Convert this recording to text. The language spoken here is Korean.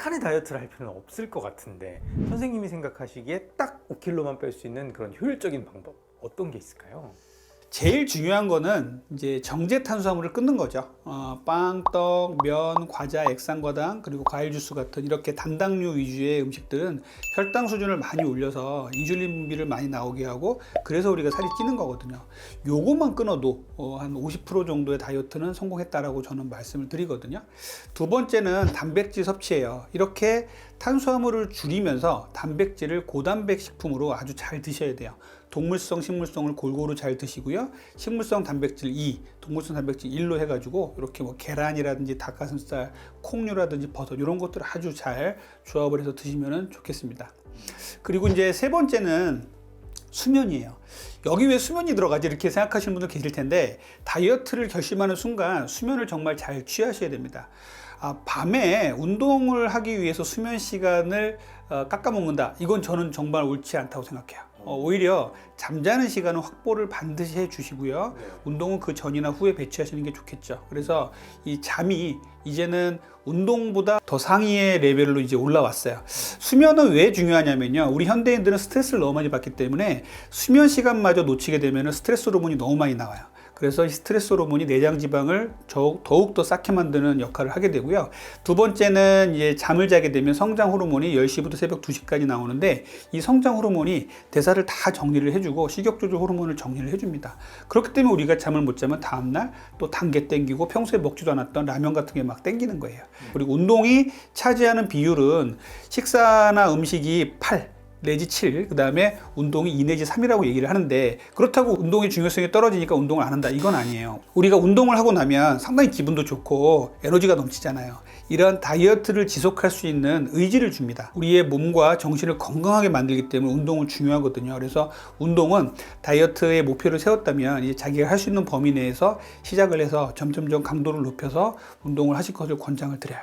단칸의 다이어트를 할 필요는 없을 것 같은데 선생님이 생각하시기에 딱 5kg만 뺄 수 있는 그런 효율적인 방법 어떤 게 있을까요? 제일 중요한 거는 이제 정제 탄수화물을 끊는 거죠. 어, 빵, 떡, 면, 과자, 액상과당 그리고 과일 주스 같은 이렇게 단당류 위주의 음식들은 혈당 수준을 많이 올려서 인슐린 분비를 많이 나오게 하고 그래서 우리가 살이 찌는 거거든요. 요것만 끊어도 어, 한50% 정도의 다이어트는 성공했다라고 저는 말씀을 드리거든요. 두 번째는 단백질 섭취예요. 이렇게 탄수화물을 줄이면서 단백질을 고단백 식품으로 아주 잘 드셔야 돼요. 동물성, 식물성을 골고루 잘 드시고요. 식물성 단백질 2, 동물성 단백질 1로 해가지고 이렇게 뭐 계란이라든지 닭가슴살, 콩류라든지 버섯 이런 것들을 아주 잘 조합을 해서 드시면 좋겠습니다. 그리고 이제 세 번째는 수면이에요. 여기 왜 수면이 들어가지 이렇게 생각하시는 분들 계실 텐데 다이어트를 결심하는 순간 수면을 정말 잘 취하셔야 됩니다. 아, 밤에 운동을 하기 위해서 수면 시간을 어, 깎아먹는다. 이건 저는 정말 옳지 않다고 생각해요. 어, 오히려 잠자는 시간은 확보를 반드시 해 주시고요. 운동은 그 전이나 후에 배치하시는 게 좋겠죠. 그래서 이 잠이 이제는 운동보다 더 상위의 레벨로 이제 올라왔어요. 수면은 왜 중요하냐면요. 우리 현대인들은 스트레스를 너무 많이 받기 때문에 수면 시간마저 놓치게 되면 스트레스 호르몬이 너무 많이 나와요. 그래서 이 스트레스 호르몬이 내장 지방을 더욱 더 쌓게 만드는 역할을 하게 되고요. 두 번째는 이제 잠을 자게 되면 성장 호르몬이 10시부터 새벽 2시까지 나오는데 이 성장 호르몬이 대사를 다 정리를 해주고 식욕 조절 호르몬을 정리를 해줍니다. 그렇기 때문에 우리가 잠을 못 자면 다음날 또 단계 땡기고 평소에 먹지도 않았던 라면 같은 게 막 땡기는 거예요. 그리고 운동이 차지하는 비율은 식사나 음식이 8, 내지 7, 그 다음에 운동이 2 내지 3이라고 얘기를 하는데 그렇다고 운동의 중요성이 떨어지니까 운동을 안 한다 이건 아니에요. 우리가 운동을 하고 나면 상당히 기분도 좋고 에너지가 넘치잖아요. 이런 다이어트를 지속할 수 있는 의지를 줍니다. 우리의 몸과 정신을 건강하게 만들기 때문에 운동은 중요하거든요. 그래서 운동은 다이어트의 목표를 세웠다면 이제 자기가 할 수 있는 범위 내에서 시작을 해서 점점점 강도를 높여서 운동을 하실 것을 권장을 드려요.